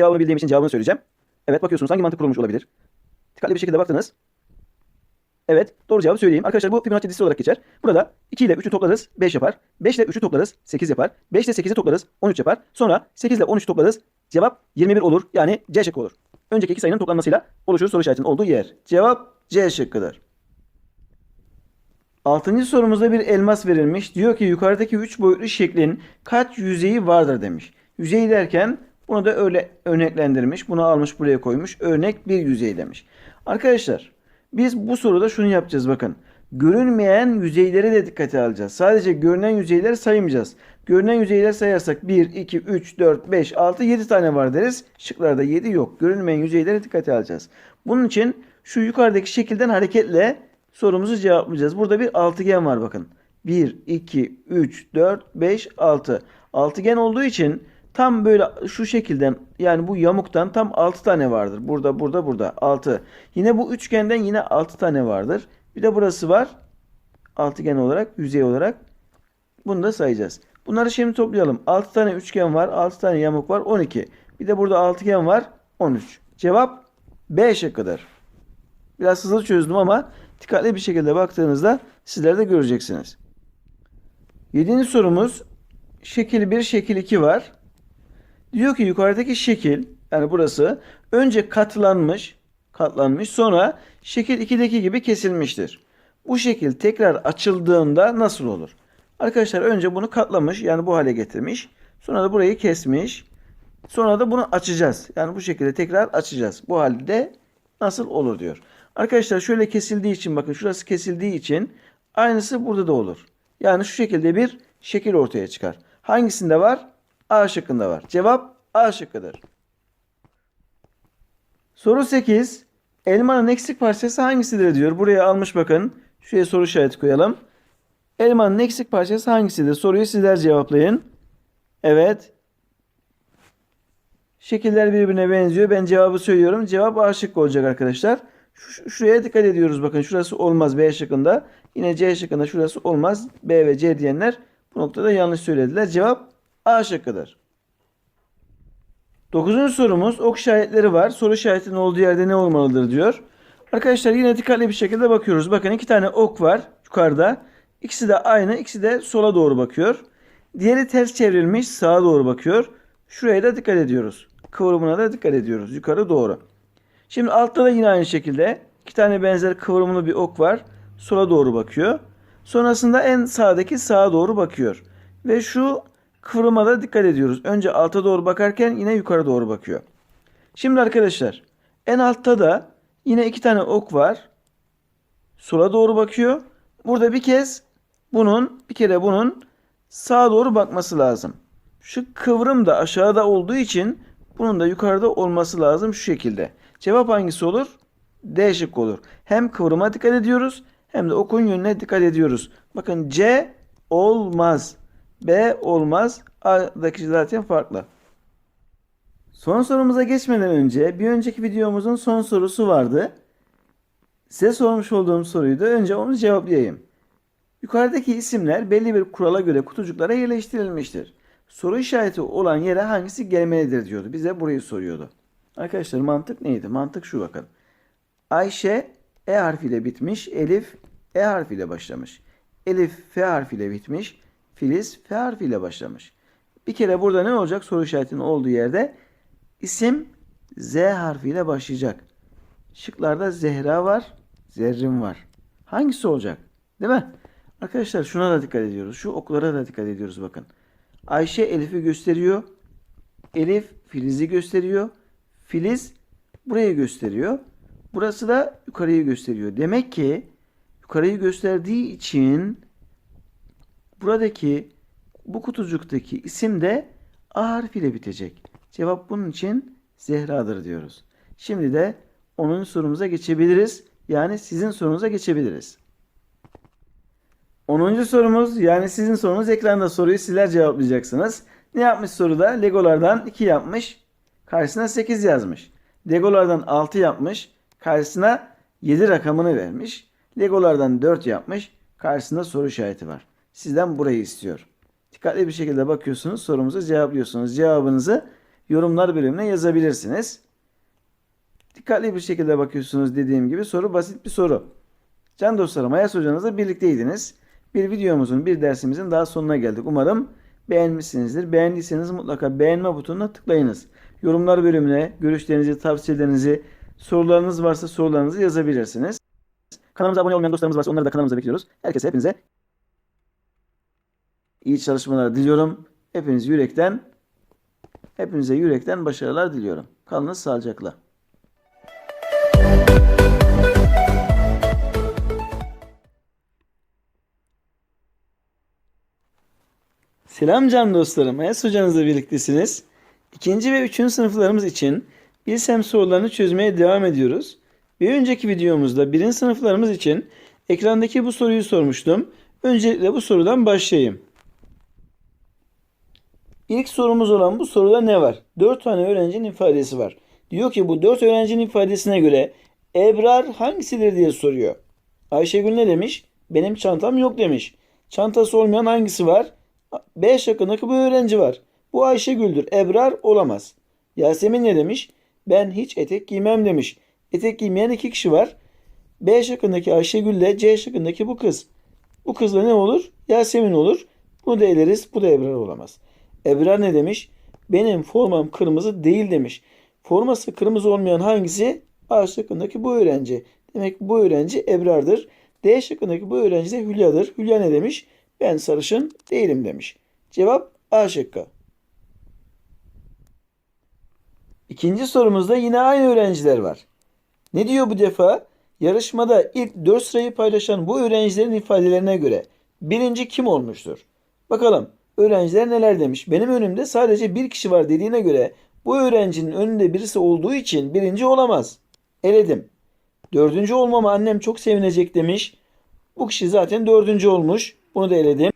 Cevabını bildiğim için cevabını söyleyeceğim. Evet bakıyorsunuz hangi mantık kurulmuş olabilir? Dikkatli bir şekilde baktınız. Evet doğru cevabı söyleyeyim. Arkadaşlar bu Fibonacci dizisi olarak geçer. Burada 2 ile 3'ü toplarız 5 yapar. 5 ile 3'ü toplarız 8 yapar. 5 ile 8'i toplarız 13 yapar. Sonra 8 ile 13'ü toplarız. Cevap 21 olur. Yani C şıkkı olur. Önceki iki sayının toplanmasıyla oluşur soru işaretinin olduğu yer. Cevap C şıkkıdır. Altıncı sorumuzda bir elmas verilmiş. Diyor ki yukarıdaki üç boyutlu şeklin kaç yüzeyi vardır demiş. Yüzey derken bunu da öyle örneklendirmiş. Bunu almış buraya koymuş. Örnek bir yüzey demiş. Arkadaşlar biz bu soruda şunu yapacağız bakın. Görünmeyen yüzeyleri de dikkate alacağız. Sadece görünen yüzeyleri saymayacağız. Görünen yüzeyler sayarsak 1, 2, 3, 4, 5, 6, 7 tane var deriz. Şıklarda 7 yok. Görünmeyen yüzeyleri dikkate alacağız. Bunun için şu yukarıdaki şekilden hareketle sorumuzu cevaplayacağız. Burada bir altıgen var bakın. 1, 2, 3, 4, 5, 6. Altıgen olduğu için tam böyle şu şekilden yani bu yamuktan tam 6 tane vardır. Burada, burada, burada 6. Yine bu üçgenden yine 6 tane vardır. Bir de burası var. Altıgen olarak, yüzey olarak. Bunu da sayacağız. Bunları şimdi toplayalım. 6 tane üçgen var, 6 tane yamuk var, 12. Bir de burada altıgen var, 13. Cevap B şıkkıdır. Biraz hızlı çözdüm ama dikkatli bir şekilde baktığınızda sizler de göreceksiniz. Yedinci sorumuz şekil 1, şekil 2 var. Diyor ki yukarıdaki şekil yani burası önce katlanmış, katlanmış sonra şekil 2'deki gibi kesilmiştir. Bu şekil tekrar açıldığında nasıl olur? Arkadaşlar önce bunu katlamış yani bu hale getirmiş. Sonra da burayı kesmiş. Sonra da bunu açacağız. Yani bu şekilde tekrar açacağız. Bu halde nasıl olur diyor. Arkadaşlar şöyle kesildiği için bakın şurası kesildiği için aynısı burada da olur. Yani şu şekilde bir şekil ortaya çıkar. Hangisinde var? A şıkkında var. Cevap A şıkkıdır. Soru 8. Elmanın eksik parçası hangisidir diyor. Buraya almış bakın. Şuraya soru işareti koyalım. Elmanın eksik parçası hangisidir? Soruyu sizler cevaplayın. Evet. Şekiller birbirine benziyor. Ben cevabı söylüyorum. Cevap A şıkkı olacak arkadaşlar. Şu- şuraya dikkat ediyoruz. Bakın şurası olmaz B şıkkında. Yine C şıkkında şurası olmaz. B ve C diyenler bu noktada yanlış söylediler. Cevap A şıkkıdır. Dokuzuncu sorumuz ok işaretleri var. Soru işaretinin olduğu yerde ne olmalıdır diyor. Arkadaşlar yine dikkatli bir şekilde bakıyoruz. Bakın iki tane ok var yukarıda. İkisi de aynı. ikisi de sola doğru bakıyor. Diğeri ters çevrilmiş sağa doğru bakıyor. Şuraya da dikkat ediyoruz. Kıvrımına da dikkat ediyoruz. Yukarı doğru. Şimdi altta da yine aynı şekilde iki tane benzer kıvrımlı bir ok var. Sola doğru bakıyor. Sonrasında en sağdaki sağa doğru bakıyor. Ve şu kıvrıma da dikkat ediyoruz. Önce alta doğru bakarken yine yukarı doğru bakıyor. Şimdi arkadaşlar en altta da yine iki tane ok var. Sola doğru bakıyor. Burada bir kez bunun bir kere bunun sağa doğru bakması lazım. Şu kıvrım da aşağıda olduğu için bunun da yukarıda olması lazım şu şekilde. Cevap hangisi olur? D şıkkı olur. Hem kıvrıma dikkat ediyoruz hem de okun yönüne dikkat ediyoruz. Bakın C olmaz. B olmaz. A'daki zaten farklı. Son sorumuza geçmeden önce bir önceki videomuzun son sorusu vardı. Size sormuş olduğum soruyu da önce onu cevaplayayım. Yukarıdaki isimler belli bir kurala göre kutucuklara yerleştirilmiştir. Soru işareti olan yere hangisi gelmelidir diyordu. Bize burayı soruyordu. Arkadaşlar mantık neydi? Mantık şu bakın. Ayşe E harfiyle bitmiş. Elif E harfiyle başlamış. Elif F harfiyle bitmiş. Filiz F harfiyle başlamış. Bir kere burada ne olacak? Soru işaretinin olduğu yerde isim Z harfiyle başlayacak. Şıklarda Zehra var, Zerrin var. Hangisi olacak? Değil mi? Arkadaşlar şuna da dikkat ediyoruz. Şu oklara da dikkat ediyoruz bakın. Ayşe Elif'i gösteriyor. Elif Filiz'i gösteriyor. Filiz burayı gösteriyor. Burası da yukarıyı gösteriyor. Demek ki yukarıyı gösterdiği için buradaki bu kutucuktaki isim de A harfiyle bitecek. Cevap bunun için Zehra'dır diyoruz. Şimdi de 10. sorumuza geçebiliriz. Yani sizin sorunuza geçebiliriz. 10. sorumuz yani sizin sorunuz ekranda soruyu sizler cevaplayacaksınız. Ne yapmış soruda? Legolardan 2 yapmış. Karşısına 8 yazmış. Legolardan 6 yapmış. Karşısına 7 rakamını vermiş. Legolardan 4 yapmış. Karşısında soru işareti var. Sizden burayı istiyor. Dikkatli bir şekilde bakıyorsunuz. Sorumuzu cevaplıyorsunuz. Cevabınızı yorumlar bölümüne yazabilirsiniz. Dikkatli bir şekilde bakıyorsunuz dediğim gibi soru basit bir soru. Can dostlarım Ayas hocanızla birlikteydiniz. Bir videomuzun, bir dersimizin daha sonuna geldik. Umarım beğenmişsinizdir. Beğendiyseniz mutlaka beğenme butonuna tıklayınız. Yorumlar bölümüne görüşlerinizi, tavsiyelerinizi, sorularınız varsa sorularınızı yazabilirsiniz. Kanalımıza abone olmayan dostlarımız varsa onları da kanalımıza bekliyoruz. Herkese hepinize iyi çalışmalar diliyorum. Hepiniz yürekten hepinize yürekten başarılar diliyorum. Kalınız sağlıcakla. Selam can dostlarım. Ayas hocanızla birliktesiniz. İkinci ve üçüncü sınıflarımız için Bilsem sorularını çözmeye devam ediyoruz. Bir önceki videomuzda birinci sınıflarımız için ekrandaki bu soruyu sormuştum. Öncelikle bu sorudan başlayayım. İlk sorumuz olan bu soruda ne var? 4 tane öğrencinin ifadesi var. Diyor ki bu 4 öğrencinin ifadesine göre Ebrar hangisidir diye soruyor. Ayşegül ne demiş? Benim çantam yok demiş. Çantası olmayan hangisi var? B şıkkındaki bu öğrenci var. Bu Ayşegül'dür. Ebrar olamaz. Yasemin ne demiş? Ben hiç etek giymem demiş. Etek giymeyen iki kişi var. B şıkkındaki Ayşegül ile C şıkkındaki bu kız. Bu kızla ne olur? Yasemin olur. Bunu da eleriz. Bu da Ebrar olamaz. Ebrar ne demiş? Benim formam kırmızı değil demiş. Forması kırmızı olmayan hangisi? A şıkkındaki bu öğrenci. Demek bu öğrenci Ebrar'dır. D şıkkındaki bu öğrenci de Hülya'dır. Hülya ne demiş? Ben sarışın değilim demiş. Cevap A şıkkı. İkinci sorumuzda yine aynı öğrenciler var. Ne diyor bu defa? Yarışmada ilk 4 sırayı paylaşan bu öğrencilerin ifadelerine göre birinci kim olmuştur? Bakalım öğrenciler neler demiş. Benim önümde sadece bir kişi var dediğine göre bu öğrencinin önünde birisi olduğu için birinci olamaz. Eledim. Dördüncü olmama annem çok sevinecek demiş. Bu kişi zaten dördüncü olmuş. Bunu da eledim.